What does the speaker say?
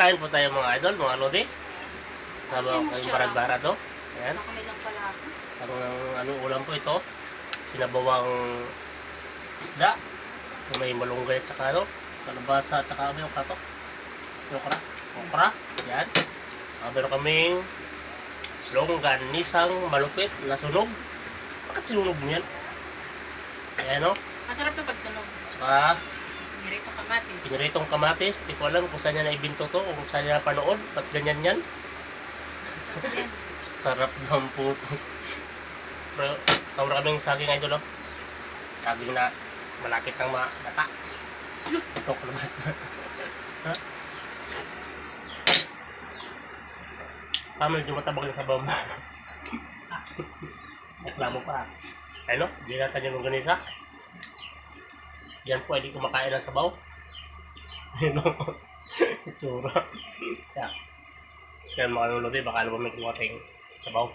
Kain po tayo mga idol, mga lodi. Sama ko kayong barag-bara to. Ayan. Ang anong ulam po ito? Sinabawang isda. So, may malunggay at saka ano, kalabasa at saka ano yung kato? Yung okra. Okra. Yan. Saka meron kaming longgan nisang malupit na sunog. Bakit sinunog mo yan? Ayan o. Masarap to pag sunog. Saka Nirito kamatis. piniritong kamatis. Di ko alam kung saan niya naibinto to kung saan niya napanood. Ba't ganyan yan? Sarap ng puto. Pero, tawag kaming saging idol, oh. Saging na malapit ng mata. Ito, kalabas. ha? Paano medyo matabang yung sabaw mo? Reklamo pa. Ano? Hindi natin yung ganisa. Yan po, hindi kumakain ng sabaw. Ano? Itsura. Yan. Kaya mga lululoy, baka naman may kumating sabaw.